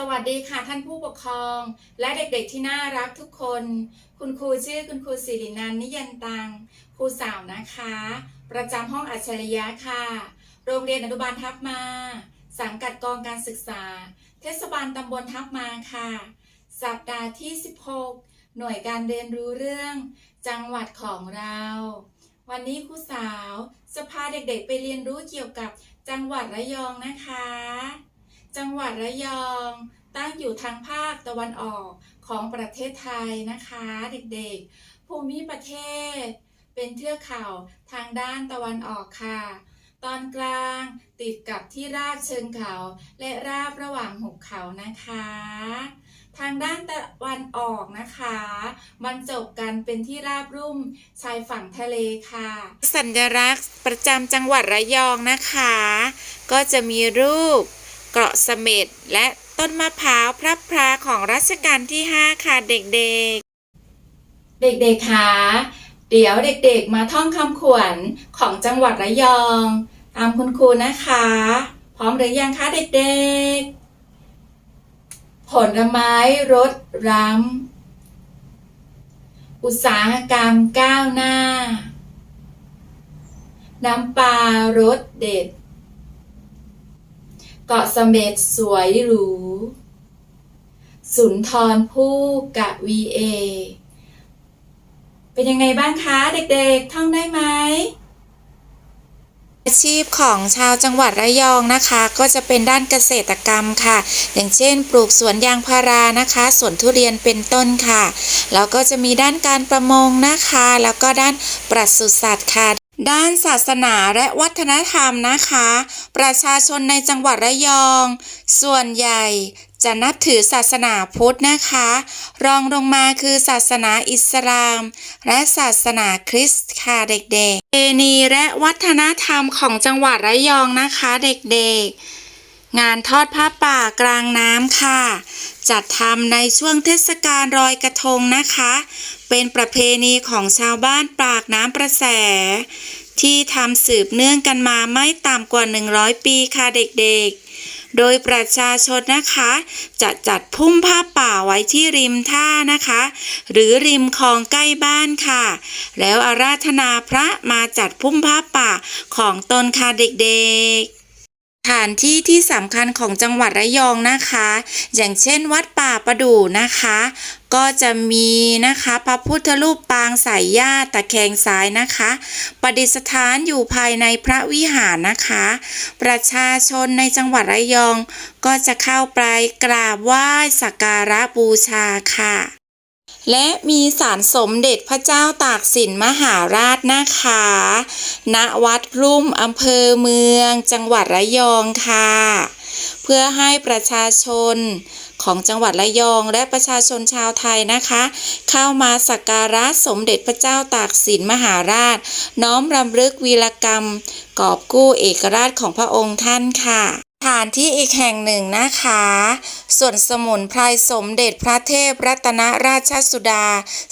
สวัสดีค่ะท่านผู้ปกครอง และเด็กๆที่น่ารักทุกคน คุณครูชื่อคุณครูสิรินันนิยันตัง ครูสาวนะคะ ประจำห้องอัจฉริยะค่ะ โรงเรียนอนุบาลทับมา สังกัดกองการศึกษา เทศบาลตำบลทับมาค่ะ สัปดาห์ที่ 16 หน่วยการเรียนรู้เรื่อง จังหวัดของเรา วันนี้ครูสาวจะพาเด็กๆไปเรียนรู้เกี่ยวกับจังหวัดระยองนะคะ จังหวัดระยอง ตั้งอยู่ทางภาคตะวันออกของประเทศไทยนะคะเด็กๆ ภูมิประเทศ เป็นเทือกเขาทางด้านตะวันออกค่ะ ตอนกลางติดกับที่ราบเชิงเขาและราบระหว่างหุบเขานะคะ ทางด้านตะวันออกนะคะบรรจบกันเป็นที่ราบรุ่มชายฝั่งทะเลค่ะ สัญลักษณ์ประจำจังหวัดระยองนะคะ ก็จะมีรูป เกาะเสม็ดและต้นมะพร้าวพระพราของรัชกาลที่ 5 ค่ะเด็กๆ เด็กๆค่ะเดี๋ยวเด็กๆมาท่องคำขวัญของจังหวัดระยอง ตามคุณครูนะคะ พร้อมหรือยังคะเด็กๆ ผลไม้รสร้ำอุตสาหกรรมก้าวหน้า น้ำปลารสเด็ด เกาะเสม็ดสวยหรู สุนทรผู้กะวีเอ เป็นยังไงบ้างคะเด็กๆ ท่องได้ไหม อาชีพของชาวจังหวัดระยองนะคะ ก็จะเป็นด้านเกษตรกรรมค่ะ อย่างเช่น ปลูกสวนยางพารานะคะสวนทุเรียนเป็นต้นค่ะ แล้วก็จะมีด้านการประมงนะคะ แล้วก็ด้านปศุสัตว์ค่ะ ด้านศาสนาและวัฒนธรรมนะคะ ประชาชนในจังหวัดระยอง ส่วนใหญ่จะนับถือศาสนาพุทธนะคะ รองลงมาคือศาสนาอิสลาม และศาสนาคริสต์ค่ะเด็กๆเพณีและวัฒนธรรมของจังหวัดระยองนะคะเด็กๆ งานทอดผ้าป่ากลางน้ำค่ะ จัดทำในช่วงเทศกาลลอยกระทงนะคะ เป็นประเพณีของชาวบ้านปากน้ำประแส ที่ทำสืบเนื่องกันมาไม่ต่ำกว่า 100 ปีค่ะเด็กๆ โดยประชาชนนะคะ จะจัดพุ่มผ้าป่าไว้ที่ริมท่านะคะ หรือริมคลองใกล้บ้านค่ะ แล้วอาราธนาพระมาจัดพุ่มผ้าป่าของตนค่ะเด็กๆสถานที่ที่สำคัญของจังหวัดระยองนะคะ อย่างเช่นวัดป่าประดู่นะคะ ก็จะมีนะคะพระพุทธรูปปางสายญาติตะแคงซ้ายนะคะ ประดิษฐานอยู่ภายในพระวิหารนะคะ ประชาชนในจังหวัดระยอง ก็จะเข้าไปกราบไหว้สักการะบูชาค่ะและมีศาลสมเด็จพระเจ้าตากสินมหาราชนะคะ ณ วัดรุ่มอำเภอเมืองจังหวัดระยองค่ะ เพื่อให้ประชาชนของจังหวัดระยองและประชาชนชาวไทยนะคะ เข้ามาสักการะสมเด็จพระเจ้าตากสินมหาราช น้อมรำลึกวีรกรรม กอบกู้เอกราชของพระองค์ท่านค่ะ ถานที่อีกแห่งหนึ่งนะคะ ส่วนสมุนไพรสมเด็จพระเทพรัตนราชสุดา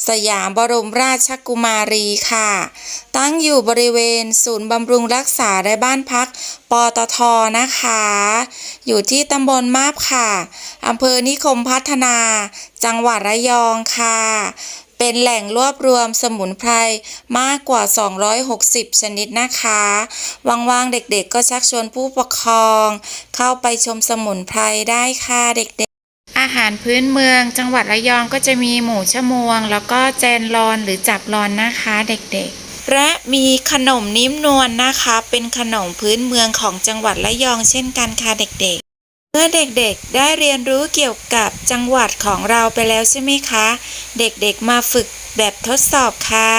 สยามบรมราชกุมารีค่ะ ตั้งอยู่บริเวณศูนย์บำรุงรักษาและบ้านพักปตทนะคะ อยู่ที่ตำบลมาบค่ะอำเภอนิคมพัฒนา จังหวัดระยองค่ะ เป็นแหล่งรวบรวมสมุนไพรมากกว่า 260 ชนิดนะคะ ว่างๆ เด็กๆ ก็ชักชวนผู้ปกครอง เข้าไปชมสมุนไพรได้ค่ะเด็กๆ อาหารพื้นเมืองจังหวัดระยองก็จะมีหมูชะมวง แล้วก็แจนรอนหรือจับรอนนะคะเด็กๆและมีขนมนิ้มนวลนะคะ เป็นขนมพื้นเมืองของจังหวัดระยองเช่นกันค่ะเด็กๆ เมื่อเด็กๆ ได้เรียนรู้เกี่ยวกับจังหวัดของเราไปแล้วใช่ไหมคะ เด็กๆ มาฝึกแบบทดสอบค่ะ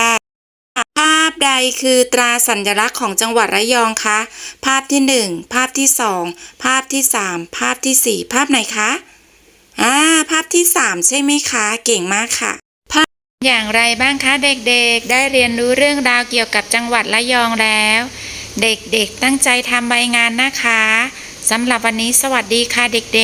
ภาพใดคือตราสัญลักษณ์ของจังหวัดระยองคะ ภาพที่หนึ่งภาพที่สองภาพที่สามภาพที่สี่ภาพไหนคะ อ่า ภาพที่สามใช่ไหมคะ เก่งมากค่ะ ภาพอย่างไรบ้างคะเด็กๆ ได้เรียนรู้เรื่องราวเกี่ยวกับจังหวัดระยองแล้ว เด็กๆ ตั้งใจทำใบงานนะคะ สำหรับวันนี้สวัสดีค่ะเด็กๆ